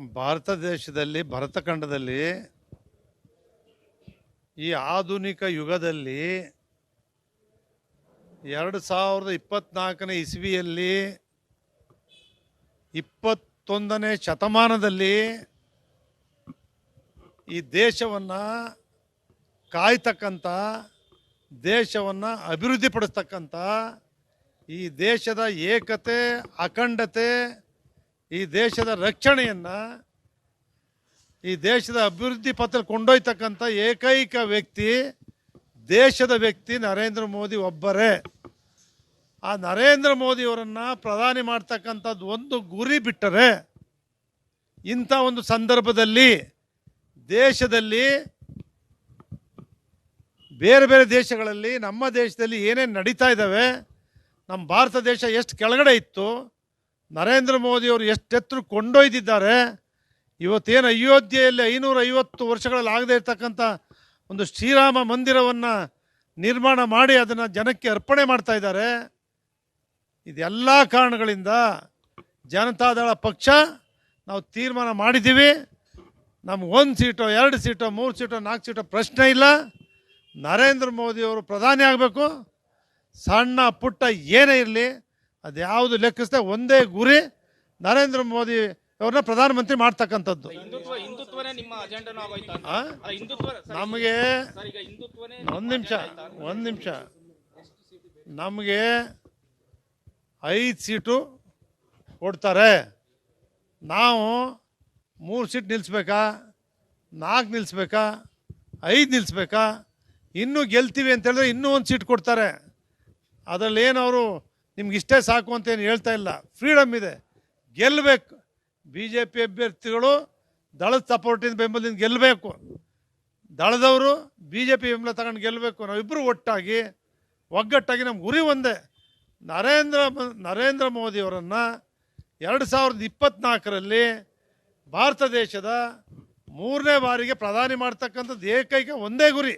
ಭಾರತ ದೇಶದಲ್ಲಿ ಭರತಖಂಡದಲ್ಲಿ ಈ ಆಧುನಿಕ ಯುಗದಲ್ಲಿ ಎರಡು ಸಾವಿರದ ಇಪ್ಪತ್ತ್ನಾಲ್ಕನೇ ಇಸ್ವಿಯಲ್ಲಿ ಇಪ್ಪತ್ತೊಂದನೇ ಶತಮಾನದಲ್ಲಿ ಈ ದೇಶವನ್ನು ಕಾಯ್ತಕ್ಕಂಥ, ದೇಶವನ್ನು ಅಭಿವೃದ್ಧಿಪಡಿಸ್ತಕ್ಕಂಥ ಈ ದೇಶದ ಏಕತೆ, ಅಖಂಡತೆ ಈ ದೇಶದ ರಕ್ಷಣೆಯನ್ನು, ಈ ದೇಶದ ಅಭಿವೃದ್ಧಿ ಪತ್ರ ಕೊಂಡೊಯ್ತಕ್ಕಂಥ ಏಕೈಕ ವ್ಯಕ್ತಿ, ದೇಶದ ವ್ಯಕ್ತಿ ನರೇಂದ್ರ ಮೋದಿ ಒಬ್ಬರೇ. ಆ ನರೇಂದ್ರ ಮೋದಿಯವರನ್ನು ಪ್ರಧಾನಿ ಮಾಡ್ತಕ್ಕಂಥದ್ದು ಒಂದು ಗುರಿ ಬಿಟ್ಟರೆ, ಇಂಥ ಒಂದು ಸಂದರ್ಭದಲ್ಲಿ ದೇಶದಲ್ಲಿ, ಬೇರೆ ಬೇರೆ ದೇಶಗಳಲ್ಲಿ, ನಮ್ಮ ದೇಶದಲ್ಲಿ ಏನೇನು ನಡೀತಾ ಇದ್ದಾವೆ, ನಮ್ಮ ಭಾರತ ದೇಶ ಎಷ್ಟು ಕೆಳಗಡೆ ಇತ್ತು ನರೇಂದ್ರ ಮೋದಿಯವರು ಎಷ್ಟೆತ್ತರು ಕೊಂಡೊಯ್ದಿದ್ದಾರೆ. ಇವತ್ತೇನು ಅಯೋಧ್ಯೆಯಲ್ಲಿ ಐನೂರ ಐವತ್ತು ವರ್ಷಗಳಲ್ಲಿ ಆಗದೇ ಇರ್ತಕ್ಕಂಥ ಒಂದು ಶ್ರೀರಾಮ ಮಂದಿರವನ್ನು ನಿರ್ಮಾಣ ಮಾಡಿ ಅದನ್ನು ಜನಕ್ಕೆ ಅರ್ಪಣೆ ಮಾಡ್ತಾ ಇದ್ದಾರೆ. ಇದೆಲ್ಲ ಕಾರಣಗಳಿಂದ ಜನತಾದಳ ಪಕ್ಷ ನಾವು ತೀರ್ಮಾನ ಮಾಡಿದ್ದೀವಿ. ನಮ್ಗೆ ಒಂದು ಸೀಟೋ, ಎರಡು ಸೀಟೋ, ಮೂರು ಸೀಟೋ, ನಾಲ್ಕು ಸೀಟೋ ಪ್ರಶ್ನೆ ಇಲ್ಲ. ನರೇಂದ್ರ ಮೋದಿಯವರು ಪ್ರಧಾನಿ ಆಗಬೇಕು. ಸಣ್ಣ ಪುಟ್ಟ ಏನೇ ಇರಲಿ ಅದು ಯಾವುದು ಲೆಕ್ಕಿಸದೆ ಒಂದೇ ಗುರಿ ನರೇಂದ್ರ ಮೋದಿ ಅವ್ರನ್ನ ಪ್ರಧಾನಮಂತ್ರಿ ಮಾಡ್ತಕ್ಕಂಥದ್ದು. ನಮಗೆ ಒಂದು ನಿಮಿಷ ಒಂದು ನಿಮಿಷ. ನಮಗೆ ಐದು ಸೀಟು ಕೊಡ್ತಾರೆ. ನಾವು ಮೂರು ಸೀಟ್ ನಿಲ್ಲಿಸ್ಬೇಕಾ ನಾಲ್ಕು ನಿಲ್ಲಿಸ್ಬೇಕಾ ಐದು ನಿಲ್ಲಿಸ್ಬೇಕಾ ಇನ್ನೂ ಗೆಲ್ತೀವಿ ಅಂತ ಹೇಳಿದ್ರೆ ಇನ್ನೂ ಒಂದು ಸೀಟ್ ಕೊಡ್ತಾರೆ. ಅದರಲ್ಲಿ ಏನು ಅವರು ನಿಮ್ಗೆ ಇಷ್ಟೇ ಸಾಕು ಅಂತ ಏನು ಹೇಳ್ತಾ ಇಲ್ಲ. ಫ್ರೀಡಮ್ ಇದೆ. ಗೆಲ್ಲಬೇಕು ಬಿ ಜೆ ಪಿ ಅಭ್ಯರ್ಥಿಗಳು ದಳದ ಸಪೋರ್ಟಿಂದ ಬೆಂಬಲದಿಂದ ಗೆಲ್ಲಬೇಕು ದಳದವರು ಬಿ ಜೆ ಪಿ ಬೆಂಬಲ ತಗೊಂಡು ಗೆಲ್ಲಬೇಕು ನಾವಿಬ್ಬರು ಒಟ್ಟಾಗಿ, ಒಗ್ಗಟ್ಟಾಗಿ ನಮ್ಮ ಗುರಿ ಒಂದೇ. ನರೇಂದ್ರ ನರೇಂದ್ರ ಮೋದಿಯವರನ್ನು ಎರಡು ಸಾವಿರದ ಇಪ್ಪತ್ನಾಲ್ಕರಲ್ಲಿ ಭಾರತ ದೇಶದ ಮೂರನೇ ಬಾರಿಗೆ ಪ್ರಧಾನಿ ಮಾಡ್ತಕ್ಕಂಥದ್ದು ಏಕೈಕ ಒಂದೇ ಗುರಿ.